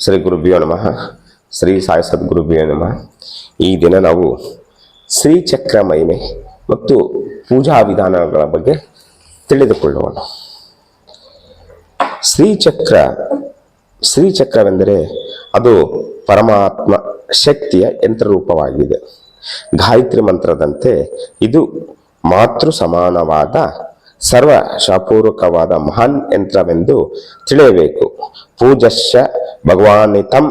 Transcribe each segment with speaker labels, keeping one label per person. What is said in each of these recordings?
Speaker 1: ಶ್ರೀ ಗುರುಭ್ಯೋ ನಮಃ. ಶ್ರೀ ಸಾಯಿ ಸದ್ಗುರುಭ್ಯೋ ನಮಃ. ಈ ದಿನ ನಾವು ಶ್ರೀಚಕ್ರ ಮಹಿಮೆ ಮತ್ತು ಪೂಜಾ ವಿಧಾನಗಳ ಬಗ್ಗೆ ತಿಳಿದುಕೊಳ್ಳೋಣ. ಶ್ರೀಚಕ್ರ, ಶ್ರೀಚಕ್ರವೆಂದರೆ ಅದು ಪರಮಾತ್ಮ ಶಕ್ತಿಯ ಯಂತ್ರರೂಪವಾಗಿದೆ. ಗಾಯತ್ರಿ ಮಂತ್ರದಂತೆ ಇದು ಮಾತೃ ಸಮಾನವಾದ ಸರ್ವ ಶಾಪೂರ್ವಕವಾದ ಮಹಾನ್ ಯಂತ್ರವೆಂದು ತಿಳಿಯಬೇಕು. ಪೂಜಶ್ಯ ಭಗವಾನಿತಂ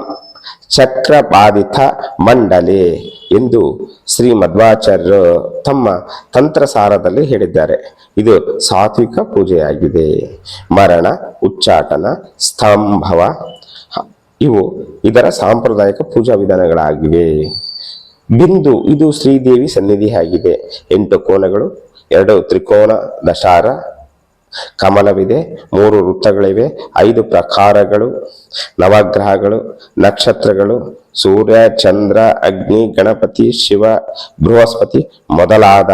Speaker 1: ಚಕ್ರ ಬಾಧಿತ ಮಂಡಲೆ ಎಂದು ಶ್ರೀ ಮಧ್ವಾಚಾರ್ಯರು ತಮ್ಮ ತಂತ್ರಸಾರದಲ್ಲಿ ಹೇಳಿದ್ದಾರೆ. ಇದು ಸಾತ್ವಿಕ ಪೂಜೆಯಾಗಿದೆ. ಮರಣ, ಉಚ್ಚಾಟನ, ಸ್ತಂಭವ, ಇವು ಇದರ ಸಾಂಪ್ರದಾಯಿಕ ಪೂಜಾ ವಿಧಾನಗಳಾಗಿವೆ. ಬಿಂದು, ಇದು ಶ್ರೀದೇವಿ ಸನ್ನಿಧಿಯಾಗಿದೆ. ಎಂಟು ಕೋಣಗಳು ಎರಡು ತ್ರಿಕೋನ, ದಶಾರ ಕಮಲವಿದೆ, ಮೂರು ವೃತ್ತಗಳಿವೆ, ಐದು ಪ್ರಕಾರಗಳು, ನವಗ್ರಹಗಳು, ನಕ್ಷತ್ರಗಳು, ಸೂರ್ಯ, ಚಂದ್ರ, ಅಗ್ನಿ, ಗಣಪತಿ, ಶಿವ, ಬೃಹಸ್ಪತಿ ಮೊದಲಾದ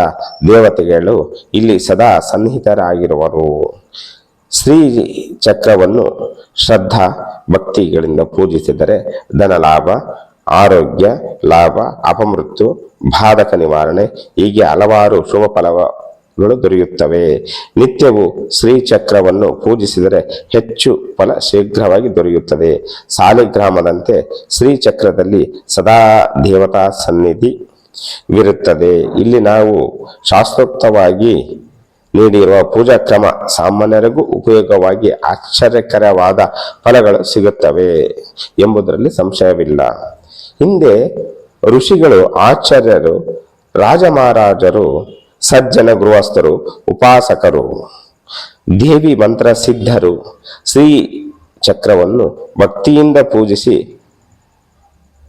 Speaker 1: ದೇವತೆಗಳು ಇಲ್ಲಿ ಸದಾ ಸನ್ನಿಹಿತರಾಗಿರುವರು. ಶ್ರೀ ಚಕ್ರವನ್ನು ಶ್ರದ್ಧಾ ಭಕ್ತಿಗಳಿಂದ ಪೂಜಿಸಿದರೆ ಧನ ಲಾಭ ಆರೋಗ್ಯ, ಲಾಭ, ಅಪಮೃತ್ಯು, ಬಾಧಕ ನಿವಾರಣೆ, ಹೀಗೆ ಹಲವಾರು ಶುಭ ಫಲಗಳು ದೊರೆಯುತ್ತವೆ. ನಿತ್ಯವೂ ಶ್ರೀಚಕ್ರವನ್ನು ಪೂಜಿಸಿದರೆ ಹೆಚ್ಚು ಫಲ ಶೀಘ್ರವಾಗಿ ದೊರೆಯುತ್ತದೆ. ಸಾಲಿಗ್ರಾಮದಂತೆ ಶ್ರೀಚಕ್ರದಲ್ಲಿ ಸದಾ ದೇವತಾ ಸನ್ನಿಧಿ ವಿರುತ್ತದೆ. ಇಲ್ಲಿ ನಾವು ಶಾಸ್ತ್ರೋಕ್ತವಾಗಿ ನೀಡಿರುವ ಪೂಜಾ ಕ್ರಮ ಸಾಮಾನ್ಯರಿಗೂ ಉಪಯೋಗವಾಗಿ ಆಶ್ಚರ್ಯಕರವಾದ ಫಲಗಳು ಸಿಗುತ್ತವೆ ಎಂಬುದರಲ್ಲಿ ಸಂಶಯವಿಲ್ಲ. ಹಿಂದೆ ಋಷಿಗಳು, ಆಚಾರ್ಯರು, ರಾಜಮಹಾರಾಜರು ಸಜ್ಜನ ಗೃಹಸ್ಥರು, ಉಪಾಸಕರು, ದೇವಿ ಮಂತ್ರ ಸಿದ್ಧರು ಶ್ರೀ ಚಕ್ರವನ್ನು ಭಕ್ತಿಯಿಂದ ಪೂಜಿಸಿ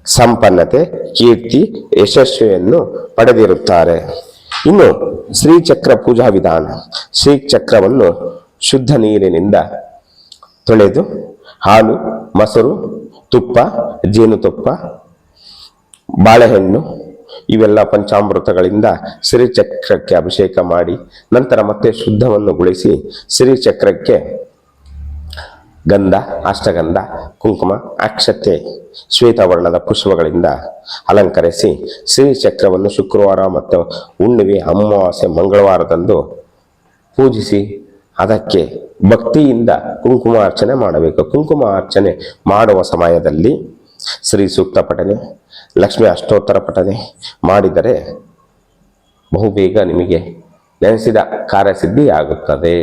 Speaker 1: ಸಂಪನ್ನತೆ, ಕೀರ್ತಿ, ಯಶಸ್ವಿಯನ್ನು ಪಡೆದಿರುತ್ತಾರೆ. ಇನ್ನು ಶ್ರೀಚಕ್ರ ಪೂಜಾ ವಿಧಾನ. ಶ್ರೀಚಕ್ರವನ್ನು ಶುದ್ಧ ನೀರಿನಿಂದ ತೊಳೆದು ಹಾಲು, ಮೊಸರು, ತುಪ್ಪ, ಜೇನುತುಪ್ಪ, ಬಾಳೆಹಣ್ಣು ಇವೆಲ್ಲ ಪಂಚಾಮೃತಗಳಿಂದ ಸಿರಿಚಕ್ರಕ್ಕೆ ಅಭಿಷೇಕ ಮಾಡಿ ನಂತರ ಮತ್ತೆ ಶುದ್ಧವನ್ನು ಗುಳಿಸಿ ಸಿರಿಚಕ್ರಕ್ಕೆ ಗಂಧ, ಅಷ್ಟಗಂಧ, ಕುಂಕುಮ, ಅಕ್ಷತೆ, ಶ್ವೇತವರ್ಣದ ಪುಷ್ಪಗಳಿಂದ ಅಲಂಕರಿಸಿ ಶ್ರೀಚಕ್ರವನ್ನು ಶುಕ್ರವಾರ ಮತ್ತು ಹುಣ್ಣಿಮೆ, ಅಮಾವಾಸ್ಯೆ, ಮಂಗಳವಾರದಂದು ಪೂಜಿಸಿ ಅದಕ್ಕೆ ಭಕ್ತಿಯಿಂದ ಕುಂಕುಮ ಅರ್ಚನೆ ಮಾಡಬೇಕು. ಕುಂಕುಮ ಅರ್ಚನೆ ಮಾಡುವ ಸಮಯದಲ್ಲಿ ಶ್ರೀ ಸೂಕ್ತ ಪಠನೆ ಲಕ್ಷ್ಮಿ ಅಷ್ಟೋತ್ತರ ಪಠನೆ ಮಾಡಿದರೆ ಬಹುಬೇಗ ನಿಮಗೆ ನೆನೆಸಿದ ಕಾರ್ಯಸಿದ್ಧಿ ಆಗುತ್ತದೆ.